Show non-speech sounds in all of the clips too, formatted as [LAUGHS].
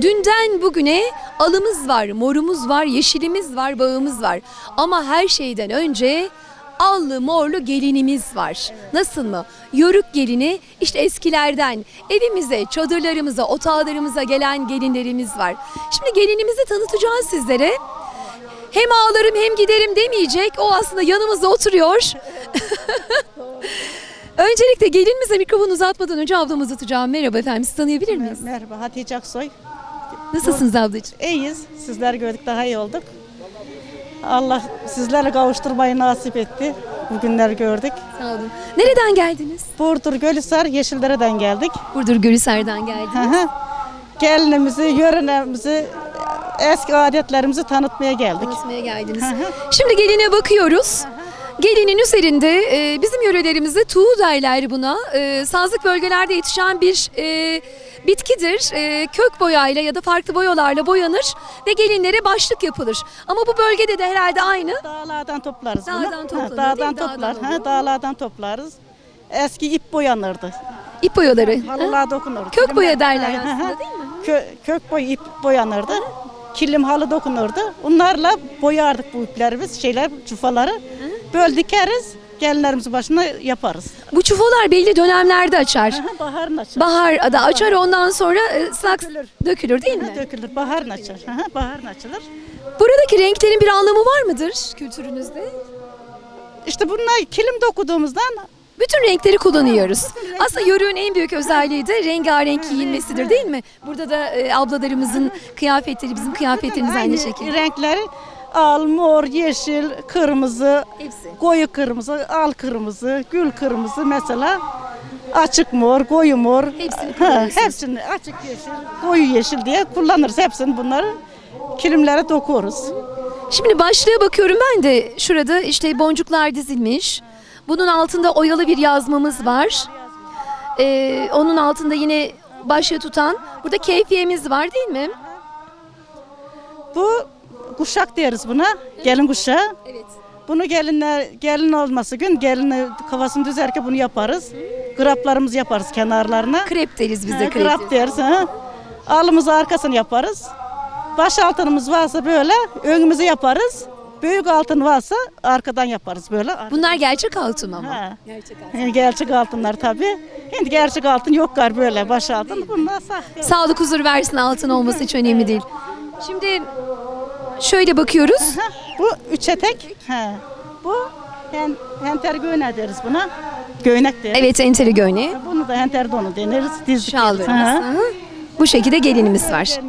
Dünden bugüne alımız var, morumuz var, yeşilimiz var, bağımız var. Ama her şeyden önce allı morlu gelinimiz var. Nasıl mı? Yörük gelini işte eskilerden evimize, çadırlarımıza, otağlarımıza gelen gelinlerimiz var. Şimdi gelinimizi tanıtacağız sizlere. Hem ağlarım hem giderim demeyecek. O aslında yanımızda oturuyor. [LAUGHS] Öncelikle gelinimize mikrofonu uzatmadan önce ablamı tutacağım. Merhaba efendim, sizi tanıyabilir miyiz? Merhaba Hatice Aksoy. Nasılsınız ablacığım? İyiyiz. Sizler gördük daha iyi olduk. Allah sizlerle kavuşturmayı nasip etti. Bugünler gördük. Sağ olun. Nereden geldiniz? Burdur, Gölhisar, Yeşildere'den geldik. Burdur Gülhisar'dan Hı geldiniz. Gelinimizi, yörenerimizi, eski adetlerimizi tanıtmaya geldik. Tanıtmaya geldiniz. Şimdi geline bakıyoruz. Gelinin üzerinde e, bizim yörelerimizde tuğu derler buna. E, sazlık bölgelerde yetişen bir e, bitkidir. E, kök boyayla ya da farklı boyalarla boyanır ve gelinlere başlık yapılır. Ama bu bölgede de herhalde aynı. Dağlardan toplarız bunu. Dağdan Ha, toplanır, değil Dağdan mi? Dağdan toplar. olur. Ha, dağlardan toplarız. Eski ip boyanırdı. İp boyaları. Halılar dokunurdu. Kök boya derler aslında değil mi? Kö- kök boyu ip boyanırdı. Kilim halı dokunurdu. Onlarla boyardık bu ipleri biz, şeyler, çufaları. Böyle dikeriz, gelinlerimizi başına yaparız. Bu çufalar belli dönemlerde açar. Aha, Baharın açar. Bahar da açar ondan sonra e, saks Dökülür. değil mi? Dökülür, baharın açar. Aha, baharın açılır. Buradaki renklerin bir anlamı var mıdır kültürünüzde? İşte bunlar kilim dokuduğumuzdan Bütün renkleri kullanıyoruz. Aslında yörüğün en büyük özelliği de rengarenk giyinmesidir değil mi? Burada da e, ablalarımızın kıyafetleri, bizim kıyafetlerimiz aynı şekilde. renkleri al, mor, yeşil, kırmızı, Hepsi. koyu kırmızı, al kırmızı, gül kırmızı mesela. Açık mor, koyu mor. Hepsini Ha, kullanıyorsunuz. hepsini açık yeşil, koyu yeşil diye kullanırız hepsini bunları. Kilimlere dokuruz. Şimdi başlığa bakıyorum ben de şurada işte boncuklar dizilmiş. Bunun altında oyalı bir yazmamız var. Ee, onun altında yine başlığı tutan burada keyfiyemiz var değil mi? Bu kuşak deriz buna. Gelin kuşağı. Evet. Bunu gelinler gelin olması gün gelini kafasını düzerken bunu yaparız. Graplarımızı yaparız kenarlarına. Krep deriz biz de krep. Grap deriz. Ha. Alımızı arkasını yaparız. Baş altınımız varsa böyle önümüzü yaparız. Büyük altın varsa arkadan yaparız böyle. Bunlar gerçek altın ama. Ha. Gerçek Ha, Gerçek altınlar tabii. Şimdi gerçek altın yok gar böyle baş altın. Bunlar sahte. Sağlık huzur versin altın olması hiç önemli değil. Şimdi şöyle bakıyoruz. Ha, bu üç etek. Ha. Bu hen, henter göğne deriz buna. Göğnek deriz. Evet enteri göğne. Bunu da henter donu deniriz. Dizlik Şal deriz. veririz. Ha. Hı. Bu şekilde gelinimiz var.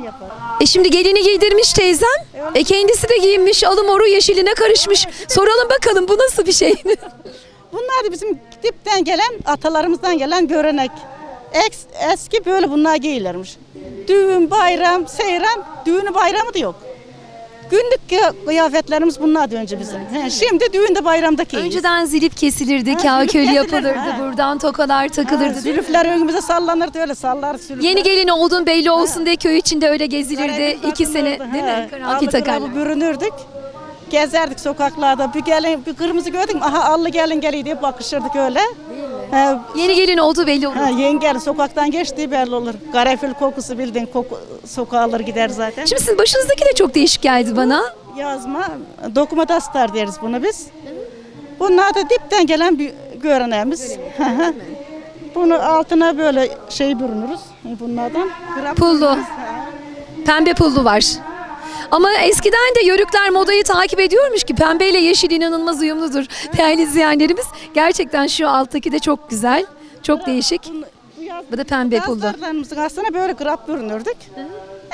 E şimdi gelini giydirmiş teyzem. E kendisi de giyinmiş alım moru yeşiline karışmış. Soralım bakalım bu nasıl bir şey? [LAUGHS] Bunlar da bizim dipten gelen, atalarımızdan gelen görenek. Eks, eski böyle bunlar giyilirmiş. Düğün, bayram, seyran, düğünü bayramı da yok. Günlük kıya- kıyafetlerimiz bunlardı önce bizim. He, şimdi düğünde bayramda giyiyoruz. Önceden zilip kesilirdi, kesilir, yapılırdı, buradan tokalar takılırdı. Zülüfler önümüze sallanırdı öyle sallar zülüfler. Yeni gelin oldun belli olsun diye köy içinde öyle gezilirdi. İki sene değil mi? Karanfil takarlar. bürünürdük. Gezerdik sokaklarda. Bir gelin, bir kırmızı gördük mü? Aha allı gelin geliyor diye bakışırdık öyle. He, Yeni gelin olduğu belli olur. Ha, yengel sokaktan geçtiği belli olur. Karanfil kokusu bildiğin koku, sokağa alır gider zaten. Şimdi sizin başınızdaki de çok değişik geldi bana. Yazma, dokuma dastar deriz bunu biz. Bunlar da dipten gelen bir göreneğimiz. Hı hı. Bunu altına böyle şey bürünürüz bunlardan. Pullu. Pembe pullu var. Ama eskiden de yörükler modayı takip ediyormuş ki pembeyle yeşil inanılmaz uyumludur. Değerli izleyenlerimiz gerçekten şu alttaki de çok güzel. Çok değişik. Bu da pembe pullu. Dastarlarımızın aslında böyle grap bürünürdük.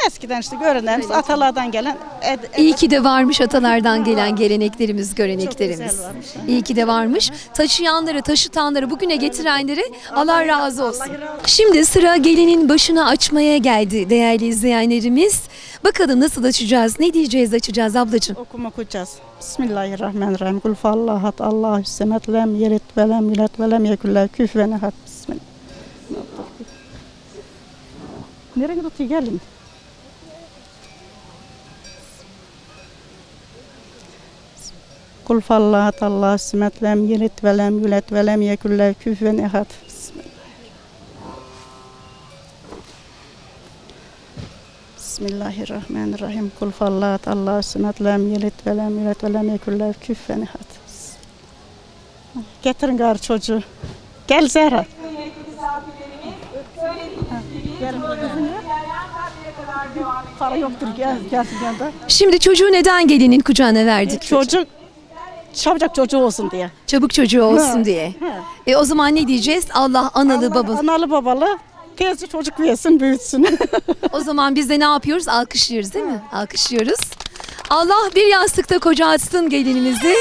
Eskiden işte göreneğimiz atalardan gelen ed, İyi ki de varmış atalardan gelen geleneklerimiz, göreneklerimiz. güzel varmış. İyi ki de varmış. Taşıyanları, taşıtanları, bugüne getirenleri Allah razı olsun. Şimdi sıra gelinin başına açmaya geldi değerli izleyenlerimiz. Bakalım nasıl açacağız, ne diyeceğiz açacağız ablacığım. Okuma okuyacağız. Bismillahirrahmanirrahim. Kul fallahat Allahu semet lem yelit ve lem yulet ve lem yekun lehu küfuven ehad. Bismillah. Nereye tutuyor gelin? Kul fallahat Allahu semet lem yelit ve lem yulet ve lem yekun lehu küfuven ehad. Bismillah. Bismillahirrahmanirrahim. Kul fallat Allahu sunat lem yelit ve lem yulet ve lem yekul lehu küffen ehad. Getirin gari çocuğu. Gel Zehra. Para yoktur gel gelsin yanında. Şimdi çocuğu neden gelinin kucağına verdik? Çocuk çabucak çocuğu olsun diye. Çabuk çocuğu olsun Ha, diye. ha. E o zaman ne diyeceğiz? Allah analı babalı. Analı babalı teyze çocuk versin büyütsün. [LAUGHS] O zaman biz de ne yapıyoruz? Alkışlıyoruz değil mi? Alkışlıyoruz. Allah bir yastıkta koca atsın gelinimizi.